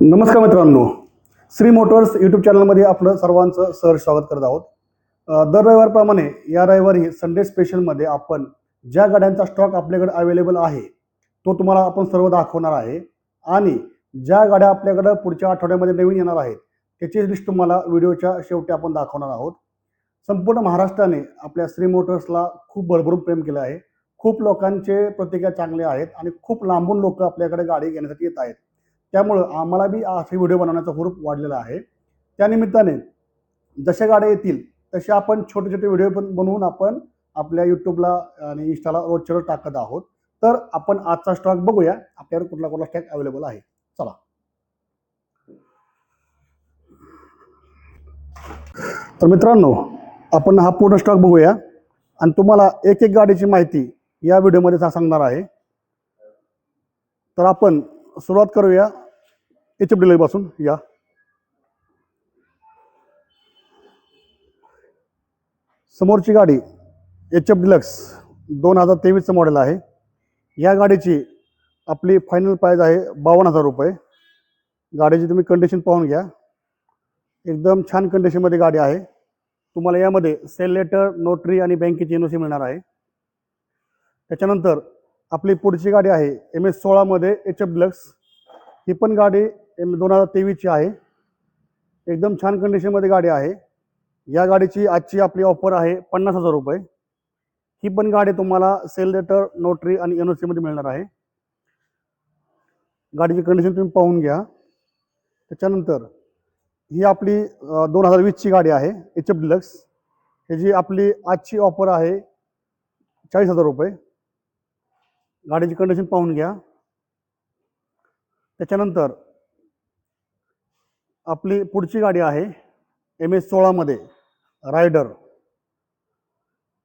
नमस्कार मित्रांनो. Shri Motors YouTube चॅनलमध्ये आपलं सर्वांचं सहज स्वागत करत आहोत. दर रविवारप्रमाणे या रविवारी संडे स्पेशलमध्ये आपण ज्या गाड्यांचा स्टॉक आपल्याकडे अवेलेबल आहे तो तुम्हाला आपण सर्व दाखवणार आहे. आणि ज्या गाड्या आपल्याकडं पुढच्या आठवड्यामध्ये नवीन येणार आहेत त्याची लिस्ट तुम्हाला व्हिडिओच्या शेवटी आपण दाखवणार आहोत. संपूर्ण महाराष्ट्राने आपल्या श्री मोटर्सला खूप भरभरून प्रेम केलं आहे. खूप लोकांचे प्रतिक्रिया चांगले आहेत आणि खूप लांबून लोक आपल्याकडे गाडी घेण्यासाठी येत आहेत. त्यामुळं आम्हाला बी असे व्हिडिओ बनवण्याचा हुरूप वाढलेला आहे. त्यानिमित्ताने जशा गाड्या येतील तसे आपण छोटे छोटे व्हिडिओ पण बनवून आपण आपल्या यूट्यूबला आणि इंस्टाला रोजच्या रोज टाकत आहोत. तर आपण आजचा स्टॉक बघूया. आपल्याकडे कुठला कुठला स्टॉक अवेलेबल आहे. चला. तर मित्रांनो आपण हा पूर्ण स्टॉक बघूया. आणि तुम्हाला एक एक गाडीची माहिती या व्हिडिओमध्ये सांगणार आहे. तर आपण सुरुवात करूया. एच एफपासून या. समोरची गाडी एच एफ डिलक्स दोन हजार तेवीसचं मॉडेल आहे. या गाडीची आपली फायनल प्राईज आहे बावन्न हजार रुपये. गाडीची तुम्ही कंडिशन पाहून घ्या. एकदम छान कंडिशनमध्ये गाडी आहे. तुम्हाला यामध्ये सेल लेटर नोटरी आणि बँकेची एन ओ सी मिळणार आहे. त्याच्यानंतर आपली पुढची गाडी आहे एम एस सोळामध्ये एच एफ डिलक्स ही पण गाडी एम दोन हजार तेवीसची आहे. एकदम छान कंडिशनमध्ये गाडी आहे. या गाडीची आजची आपली ऑफर आहे पन्नास हजार रुपये. ही पण गाडी तुम्हाला सेल लेटर नोटरी आणि एन ओ सीमध्ये मिळणार आहे. गाडीची कंडिशन तुम्ही पाहून घ्या. त्याच्यानंतर ही आपली दोन हजार वीसची गाडी आहे एच एफ डिलक्स ह्याची आपली आजची ऑफर आहे चाळीस हजार रुपये. गाडीची कंडिशन पाहून घ्या. त्याच्यानंतर आपली पुढची गाडी आहे एम एस सोळामध्ये रायडर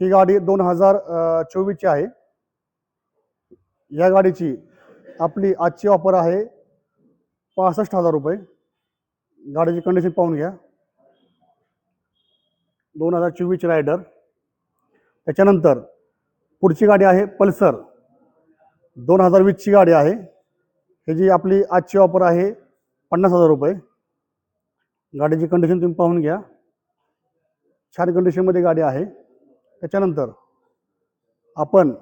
ही गाडी दोन हजार चोवीसची आहे. या गाडीची आपली आजची ऑफर आहे पासष्ट हजार रुपये. गाडीची कंडिशन पाहून घ्या. दोन हजार चोवीसची रायडर त्याच्यानंतर पुढची गाडी आहे पल्सर. दोन हजार वीसची गाडी आहे. ह्याची आपली आजची ऑफर आहे पन्नास हजार रुपये. गाडीची कंडिशन तुम्ही पाहून घ्या. छान कंडिशनमध्ये गाडी आहे. त्याच्यानंतर आपण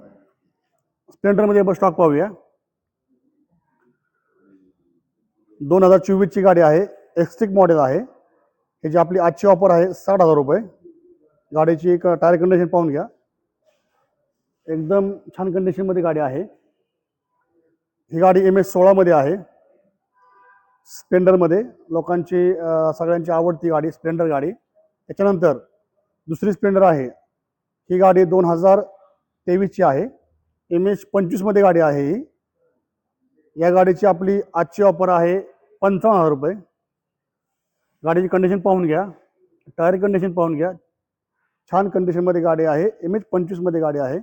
स्प्लेंडरमध्ये बस स्टॉक पाहूया. दोन हजार चोवीसची गाडी आहे. एक्स्ट्रिक मॉडेल आहे. हे जी आपली आजची ऑफर आहे साठ हजार रुपये. गाडीची एक टायर कंडिशन पाहून घ्या. एकदम छान कंडिशनमध्ये गाडी आहे. ही गाडी एम एस सोळामध्ये आहे. स्प्लेंडरमध्ये लोकांची सगळ्यांची आवडती गाडी स्प्लेंडर गाडी. त्याच्यानंतर दुसरी स्प्लेंडर आहे. ही गाडी दोन हजार तेवीसची आहे. एम एच पंचवीसमध्ये गाडी आहे ही. या गाडीची आपली आजची ऑफर आहे पंचावन्न हजार रुपये. गाडीची कंडिशन पाहून घ्या. टायर कंडिशन पाहून घ्या. छान कंडिशनमध्ये गाडी आहे. एम एच पंचवीसमध्ये गाडी आहे.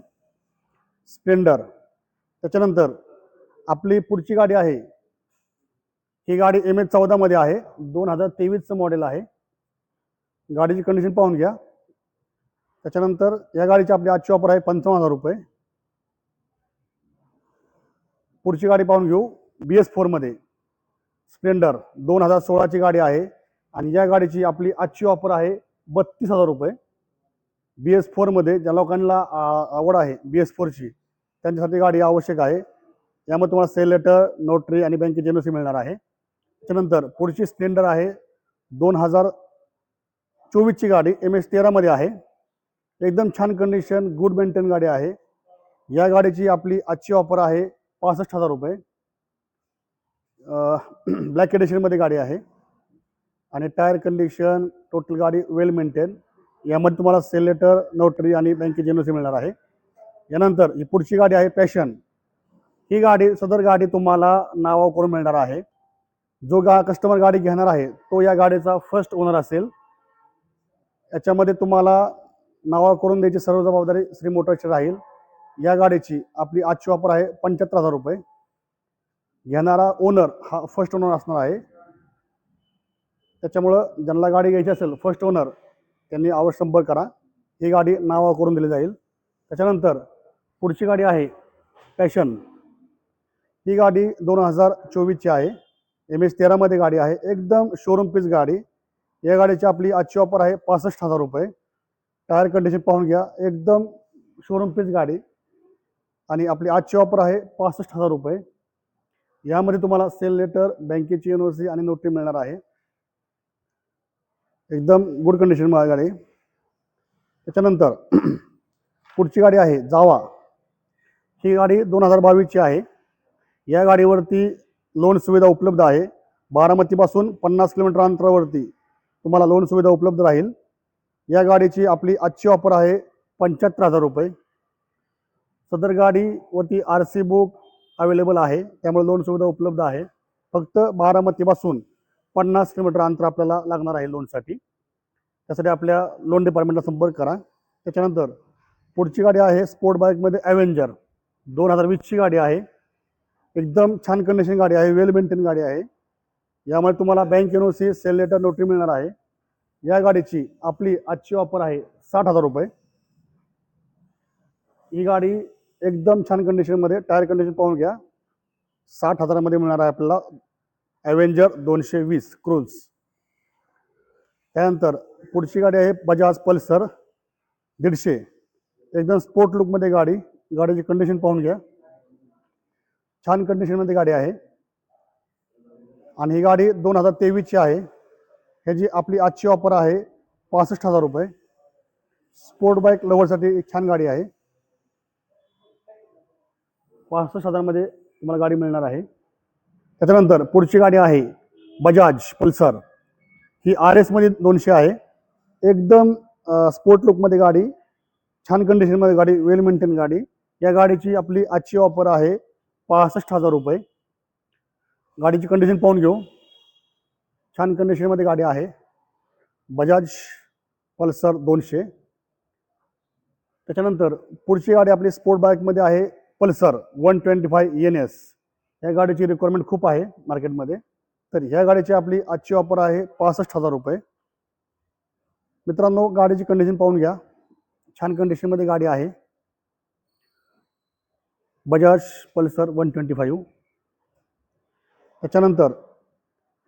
स्प्लेंडर त्याच्यानंतर आपली पुढची गाडी आहे. ही गाडी एम एच चौदामध्ये आहे. दोन हजार तेवीसचं मॉडेल आहे. गाडीची कंडिशन पाहून घ्या. त्याच्यानंतर या गाडीची आपली आजची ऑफर आहे पंचावन्न हजार रुपये. पुढची गाडी पाहून घेऊ. बी एस फोरमध्ये स्प्लेंडर दोन हजार सोळाची गाडी आहे. आणि या गाडीची आपली आजची ऑफर आहे बत्तीस हजार रुपये. बी एस फोरमध्ये ज्या लोकांना आवड आहे बी एस फोरची त्यांच्यासाठी गाडी आवश्यक आहे. यामध्ये तुम्हाला सेल लेटर नोटरी आणि बँकेची एन मिळणार आहे. त्याच्यानंतर पुढची स्प्लेंडर आहे. दोन हजार चोवीसची गाडी एम एस तेरामध्ये आहे. एकदम छान कंडिशन गुड मेंटेन गाडी आहे. या गाडीची आपली आजची ऑफर आहे पासष्ट हजार रुपये. ब्लॅक एडिशनमध्ये गाडी आहे. आणि टायर कंडिशन टोटल गाडी वेल मेंटेन यामध्ये तुम्हाला सेल लेटर नोटरी आणि बँकेची एन मिळणार आहे. यानंतर ही पुढची गाडी आहे पॅशन ही गाडी सदर गाडी तुम्हाला नावावर करून मिळणार आहे. जो गा कस्टमर गाडी घेणार आहे तो या गाडीचा फर्स्ट ओनर असेल. याच्यामध्ये तुम्हाला नावा करून द्यायची सर्व जबाबदारी श्री मोटर्सची राहील. या गाडीची आपली आजची वापर आहे पंच्याहत्तर हजार रुपये. घेणारा ओनर हा फर्स्ट ओनर असणार आहे. त्याच्यामुळं ज्यांना गाडी घ्यायची असेल फर्स्ट ओनर त्यांनी अवश्य संपर्क करा. ही गाडी नावा करून दिली जाईल. त्याच्यानंतर पुढची गाडी आहे पॅशन. ही गाडी दोन हजार चोवीसची आहे. एम एच तेरामध्ये गाडी आहे. एकदम शोरूम पीस गाडी. या गाडीची आपली आजची ऑफर आहे पासष्ट हजार रुपये. टायर कंडिशन पाहून घ्या. एकदम शोरूम पीस गाडी. आणि आपली आजची ऑफर आहे पासष्ट हजार रुपये. यामध्ये तुम्हाला सेल लेटर बँकेची एन ओ सी आणि नोटरी मिळणार आहे. एकदम गुड कंडिशन गाडी. त्याच्यानंतर पुढची गाडी आहे जावा. ही गाडी दोन हजार बावीसची आहे. या गाडीवरती लोन सुविधा उपलब्ध आहे. बारामतीपासून पन्नास किलोमीटर अंतरावरती तुम्हाला लोन सुविधा उपलब्ध राहील. या गाडीची आपली आजची ऑफर आहे पंच्याहत्तर हजार रुपये. सदर गाडीवरती आर सी बुक अवेलेबल आहे. त्यामुळे लोन सुविधा उपलब्ध आहे. फक्त बारामतीपासून पन्नास किलोमीटर अंतर आपल्याला लागणार आहे लोनसाठी त्यासाठी आपल्या लोन डिपार्टमेंटला संपर्क करा. त्याच्यानंतर पुढची गाडी आहे स्पोर्ट बाईकमध्ये ॲव्हेंजर दोन हजार वीसची गाडी आहे. एकदम छान कंडिशन गाडी आहे वेल मेंटेन गाडी आहे. यामुळे तुम्हाला bank N O C sale letter notary मिळणार आहे. या गाडीची आपली आजची ऑफर आहे साठ हजार रुपये. ही गाडी एकदम छान कंडिशनमध्ये टायर कंडिशन पाहून घ्या. साठ हजारामध्ये मिळणार आहे आपल्याला ॲव्हेंजर दोनशे वीस क्रूज त्यानंतर पुढची गाडी आहे बजाज पल्सर दीडशे. एकदम स्पोर्ट लुकमध्ये गाडी. गाडीची कंडिशन पाहून घ्या. छान कंडिशनमध्ये गाडी आहे. आणि ही गाडी दोन हजार तेवीसची आहे. ह्याची आपली आजची ऑफर आहे पासष्ट हजार रुपये. स्पोर्ट बाईक लवरसाठी एक छान गाडी आहे. पासष्ट हजारमध्ये तुम्हाला गाडी मिळणार आहे. त्याच्यानंतर पुढची गाडी आहे बजाज पल्सर ही आर एसमध्ये दोनशे आहे. एकदम स्पोर्ट लुकमध्ये गाडी छान कंडिशनमध्ये गाडी वेल मेंटेन गाडी. या गाडीची आपली आजची ऑफर आहे पासष्ट हजार रुपये. गाडीची कंडिशन पाहून घेऊ. छान कंडिशनमध्ये गाडी आहे. बजाज पल्सर दोनशे. त्याच्यानंतर पुढची गाडी आपली स्पोर्ट बाईकमध्ये आहे Pulsar one twenty five N S या गाडीची रिक्वायरमेंट खूप आहे मार्केटमध्ये तर ह्या गाडीची आपली आजची ऑफर आहे पासष्ट हजार रुपये. मित्रांनो गाडीची कंडिशन पाहून घ्या. छान कंडिशनमध्ये गाडी आहे. Bajaj Pulsar one twenty five. त्याच्यानंतर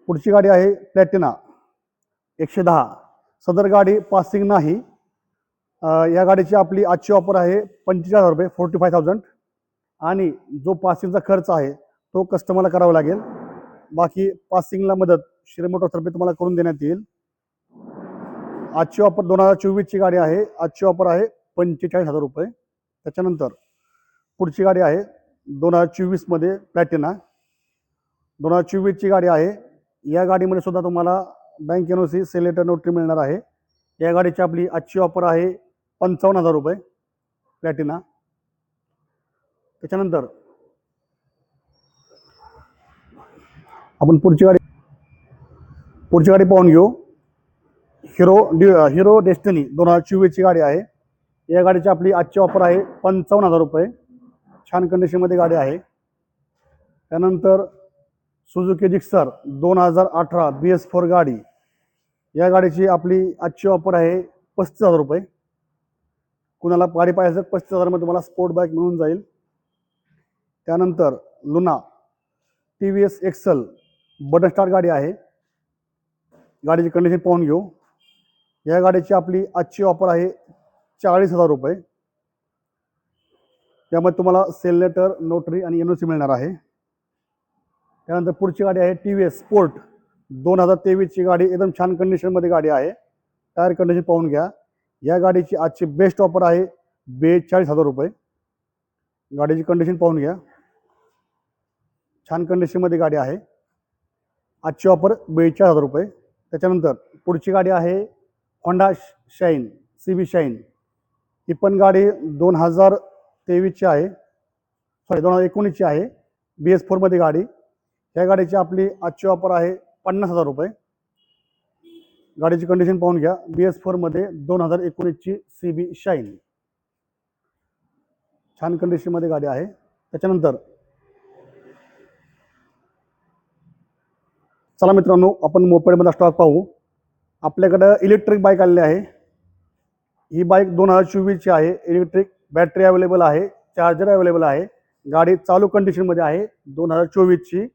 पुढची गाडी आहे प्लॅटिना एकशे दहा. सदर गाडी पासिंग नाही. या गाडीची आपली आजची ऑफर आहे पंचेचाळीस हजार रुपये फोर्टी फाय थाउजंड. आणि जो पासिंगचा खर्च आहे तो कस्टमरला करावा लागेल. बाकी पासिंगला मदत श्री मोटर्सतर्फे तुम्हाला करून देण्यात येईल. आजची ऑफर दोन हजार चोवीसची गाडी आहे. आजची ऑफर आहे पंचेचाळीस हजार रुपये. त्याच्यानंतर पुढची गाडी आहे दोन हजार चोवीसमध्ये प्लॅटिना दोन हजार चोवीसची गाडी आहे. या गाडीमध्ये सुद्धा तुम्हाला bank N O C sale letter notary मिळणार आहे. या गाडीची आपली आजची ऑफर आहे पंचावन्न हजार रुपये प्लॅटिना त्याच्यानंतर आपण पुढची गाडी पुढची गाडी पाहून घेऊ. हिरो डि हिरो डेस्टिनी दोन हजार चोवीसची गाडी आहे. या गाडीची आपली आजची ऑफर आहे पंचावन्न हजार रुपये. छान कंडिशनमध्ये गाडी आहे. त्यानंतर सुझुकी जिक्सर दोन हजार अठरा बी एस फोर गाडी. या गाडीची आपली आजची ऑफर आहे पस्तीस हजार रुपये. कुणाला गाडी पाहिजे असेल पस्तीस हजारमध्ये तुम्हाला स्पोर्ट बाईक मिळून जाईल. त्यानंतर Luna T V S XL button start गाडी आहे. गाडीची कंडिशन पाहून घेऊ. या गाडीची आपली आजची ऑफर आहे चाळीस हजार रुपये. त्यामध्ये तुम्हाला सेल लेटर नोटरी आणि एन ओ सी मिळणार आहे. त्यानंतर पुढची गाडी आहे टी व्ही एस स्पोर्ट. दोन हजार तेवीसची गाडी एकदम छान कंडिशनमध्ये गाडी आहे. टायर कंडिशन पाहून घ्या. या गाडीची आजची बेस्ट ऑफर आहे बेचाळीस हजार रुपये. गाडीची कंडिशन पाहून घ्या. छान कंडिशनमध्ये गाडी आहे. आजची ऑफर बेचाळीस हजार रुपये. त्याच्यानंतर पुढची गाडी आहे Honda Shine C B Shine ही पण गाडी दोन हजार तेवीसची आहे. सॉरी दोन हजार एकोणीसची आहे. बी एस फोरमध्ये गाडी. ह्या गाडीची आपली आजची ऑफर आहे पन्नास हजार रुपये. गाडीची कंडिशन पाहून घ्या. बी एस फोरमध्ये दोन हजार एकोणीसची सी बी शाईन छान कंडिशनमध्ये गाडी आहे. त्याच्यानंतर चला मित्रांनो आपण मोपेडमधला स्टॉक पाहू. आपल्याकडं इलेक्ट्रिक बाईक आलेली आहे. ही बाईक दोन हजार चोवीसची आहे. इलेक्ट्रिक बॅटरी अवेलेबल आहे चार्जर अवेलेबल आहे गाडी चालू कंडिशनमध्ये आहे दोन हजार चोवीसची.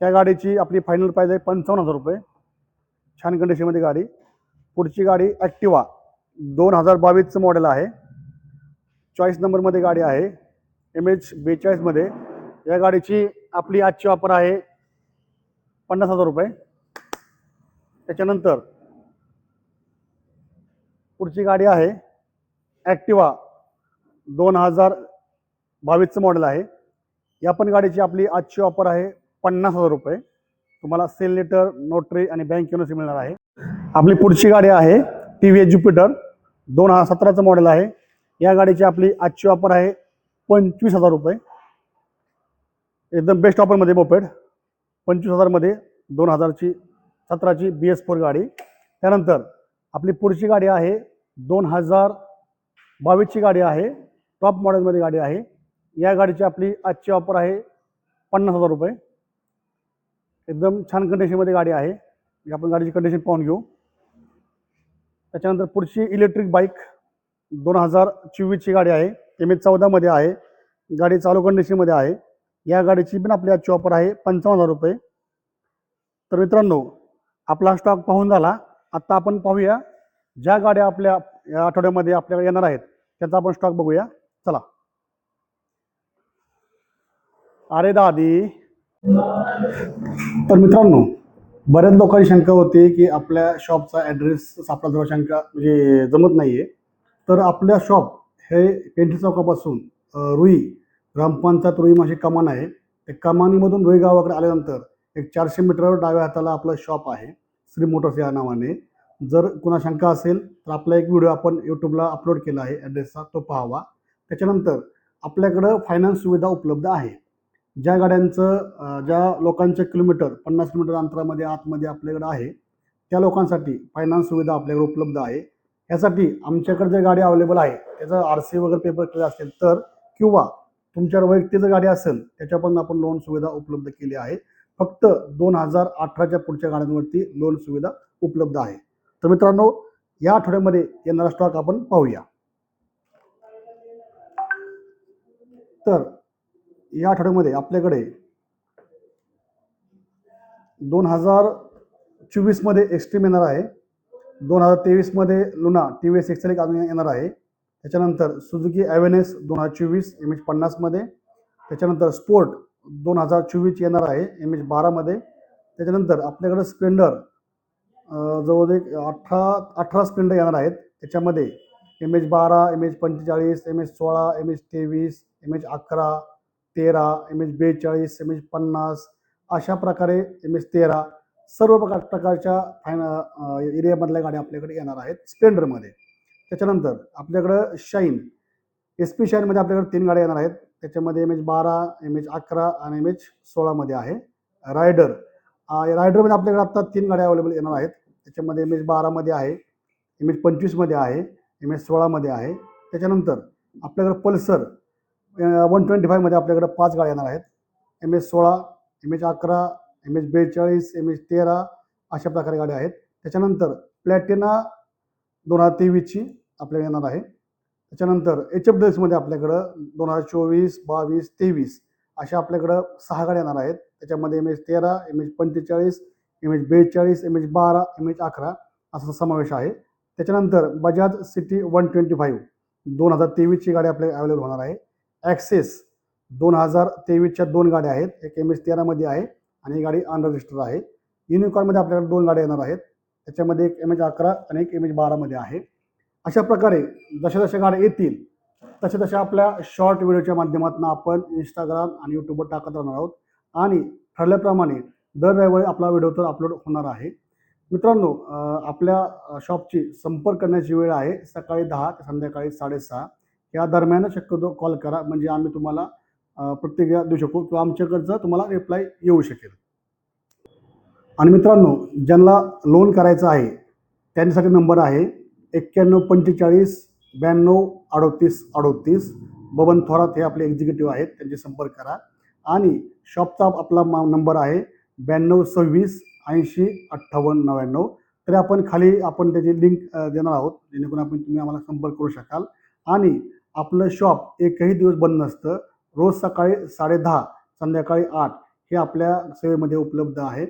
त्या गाडीची आपली फायनल प्राईज आहे पंचावन्न हजार रुपये. छान कंडिशनमध्ये गाडी. पुढची गाडी ॲक्टिवा दोन हजार बावीसचं मॉडेल आहे. चॉईस नंबरमध्ये गाडी आहे. एम एच बेचाळीसमध्ये या गाडीची आपली आजची ऑफर आहे पन्नास हजार रुपये. त्याच्यानंतर पुढची गाडी आहे ॲक्टिवा दोन हजार बावीसचं मॉडेल आहे. या पण गाडीची आपली आजची ऑफर आहे पन्नास हजार रुपये. तुम्हाला सेल लेटर नोटरी आणि बँक युनिव्हर्सिटी मिळणार आहे. आपली पुढची गाडी आहे टी व्ही एस ज्युपिटर दोन हजार सतराचं मॉडेल आहे. या गाडीची आपली आजची ऑफर आहे पंचवीस हजार रुपये. एकदम बेस्ट ऑफरमध्ये मोपेड पंचवीस हजारमध्ये दोन हजारची सतराची बी एस फोर गाडी. त्यानंतर आपली पुढची गाडी आहे दोन हजार बावीसची गाडी आहे. टॉप मॉडेलमध्ये गाडी आहे. या गाडीची आपली आजची ऑफर आहे पन्नास हजार रुपये. एकदम छान कंडिशनमध्ये गाडी आहे. म्हणजे आपण गाडीची कंडिशन पाहून घेऊ. त्याच्यानंतर पुढची इलेक्ट्रिक बाईक दोन हजार चोवीसची गाडी आहे. एम एच चौदामध्ये आहे. गाडी चालू कंडिशनमध्ये आहे. या गाडीची पण आपली आजची ऑफर आहे पंचावन्न हजार रुपये. तर मित्रांनो आपला स्टॉक पाहून झाला. आत्ता आपण पाहूया ज्या गाड्या आपल्या या आठवड्यामध्ये आपल्याकडे येणार आहेत त्याचा आपण स्टॉक बघूया. चला. अरे दादी. तर मित्रांनो बऱ्याच लोकांची शंका होती की आपल्या शॉपचा ॲड्रेस सापडा जवळ शंका म्हणजे जमत नाही आहे तर आपल्या शॉप हे पेंठी चौकापासून रुई ग्रामपंचायत रुई माझी कमान आहे. त्या कमानीमधून रुई गावाकडे आल्यानंतर एक चारशे मीटरवर डाव्या हाताला आपलं शॉप आहे श्री मोटर्स या नावाने. जर कुणा शंका असेल तर आपला एक व्हिडिओ आपण यूट्यूबला अपलोड केला आहे ॲड्रेसचा तो पाहावा. त्याच्यानंतर आपल्याकडं फायनान्स सुविधा उपलब्ध आहे ज्या गाड्यांचं ज्या लोकांच्या किलोमीटर पन्नास किलोमीटर अंतरामध्ये आतमध्ये आपल्याकडं आहे त्या लोकांसाठी फायनान्स सुविधा आपल्याकडे उपलब्ध आहे. यासाठी आमच्याकडे जे गाडी अवेलेबल आहे त्याचं आर सी वगैरे पेपर केलं असेल तर किंवा तुमच्यावर वैयक्तिक जर गाडी असेल त्याच्या पण आपण लोन सुविधा उपलब्ध केली आहे. फक्त दोन हजार अठराच्या पुढच्या गाड्यांवरती लोन सुविधा उपलब्ध आहे. तर मित्रांनो या आठवड्यामध्ये येणारा स्टॉक आपण पाहूया. तर या आठवड्यामध्ये आपल्याकडे दोन हजार चोवीसमध्ये एक्स्ट्रीम येणार आहे. दोन हजार तेवीसमध्ये Luna T V S XL एक अजून येणार आहे. त्याच्यानंतर सुझुकी ॲव्हेनेस दोन हजार चोवीस एम एच पन्नासमध्ये. त्याच्यानंतर स्पोर्ट दोन हजार चोवीस येणार आहे एम एच बारामध्ये. त्याच्यानंतर आपल्याकडं स्प्लेंडर जवळजवळ जवळ एक अठरा अठरा स्प्लेंडर येणार आहेत. त्याच्यामध्ये एम एच बारा एम एच पंचेचाळीस एम एच सोळा एम एच तेवीस एम एच अकरा तेरा एम एच बेचाळीस एम एच पन्नास अशा प्रकारे एम एच तेरा सर्व प्रकार प्रकारच्या फायन एरियामधल्या गाड्या आपल्याकडे येणार आहेत स्प्लेंडरमध्ये त्याच्यानंतर आपल्याकडं शाईन एस पी शाईनमध्ये आपल्याकडे तीन गाड्या येणार आहेत त्याच्यामध्ये एम एच बारा एम एच अकरा आणि एम एच सोळामध्ये आहे रायडर रायडरमध्ये आपल्याकडे आत्ता तीन गाड्या अवेलेबल येणार आहेत त्याच्यामध्ये एम एच बारामध्ये आहे एम एच पंचवीसमध्ये आहे एम एस सोळामध्ये आहे त्याच्यानंतर आपल्याकडं पल्सर वन ट्वेंटी फायमध्ये आपल्याकडं पाच गाड्या येणार आहेत एम एस सोळा एम एच अकरा एम एच बेचाळीस एम एच तेरा अशा प्रकारे गाड्या आहेत त्याच्यानंतर प्लॅटिना दोन हजार तेवीसची आपल्याकडे येणार आहे त्याच्यानंतर एच एफमध्ये आपल्याकडं दोन हजार चोवीस बावीस तेवीस अशा आपल्याकडं सहा गाड्या येणार आहेत त्याच्यामध्ये एम एच तेरा एम एच पंचेचाळीस एम एच बेचाळीस एम एच बारा एम एच अकरा असा समावेश आहे त्याच्यानंतर Bajaj CT one twenty five दोन हजार तेवीसची गाडी आपल्याला अवेलेबल होणार आहे. ॲक्सेस दोन हजार तेवीसच्या दोन गाड्या आहेत. एक एम एस तेरामध्ये आहे आणि ही गाडी अनरजिस्टर आहे. युनिकॉनमध्ये आपल्याकडे दोन गाड्या येणार आहेत. त्याच्यामध्ये एक एम एच अकरा आणि एक एम एच बारामध्ये आहे. अशा प्रकारे जशा जशा गाड्या येतील तशा तशा आपल्या शॉर्ट व्हिडिओच्या माध्यमातून आपण इंस्टाग्राम आणि यूट्यूबवर टाकत राहणार आहोत. आणि ठरल्याप्रमाणे दर रविवारी आपला व्हिडिओ तर अपलोड होणार आहे. मित्रांनो आपल्या शॉपची संपर्क करण्याची वेळ आहे सकाळी दहा ते संध्याकाळी साडेसहा. या दरम्यान शक्यतो कॉल करा म्हणजे आम्ही तुम्हाला प्रतिक्रिया देऊ शकू किंवा आमच्याकडचं तुम्हाला रिप्लाय येऊ शकेल. आणि मित्रांनो ज्यांना लोन करायचं आहे त्यांच्यासाठी नंबर आहे एक्क्याण्णव पंचेचाळीस ब्याण्णव अडोतीस अडोतीस. बबन थोरात हे आपले एक्झिक्युटिव्ह आहेत त्यांचे संपर्क करा. आणि शॉपचा आपला मा नंबर आहे ब्याण्णव सव्वीस ऐंशी अठ्ठावन्न नव्याण्णव. तरी आपण खाली आपण त्याची लिंक देणार आहोत. जेणेकरून आपण तुम्ही आम्हाला संपर्क करू शकाल. आणि आपलं शॉप एकही दिवस बंद नसतं. रोज सकाळी साडेदहा संध्याकाळी आठ हे आपल्या सेवेमध्ये उपलब्ध आहे.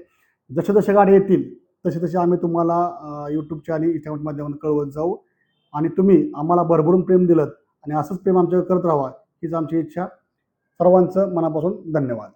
जसे जसे गाडी येतील तसे तसे आम्ही तुम्हाला यूट्यूबच्या आणि इंस्टाग्राम माध्यमातून कळवत जाऊ. आणि तुम्ही आम्हाला भरभरून प्रेम दिलं आणि असंच प्रेम आमच्याकडे करत राहा हीच आमची इच्छा. सर्वांचं मनापासून धन्यवाद.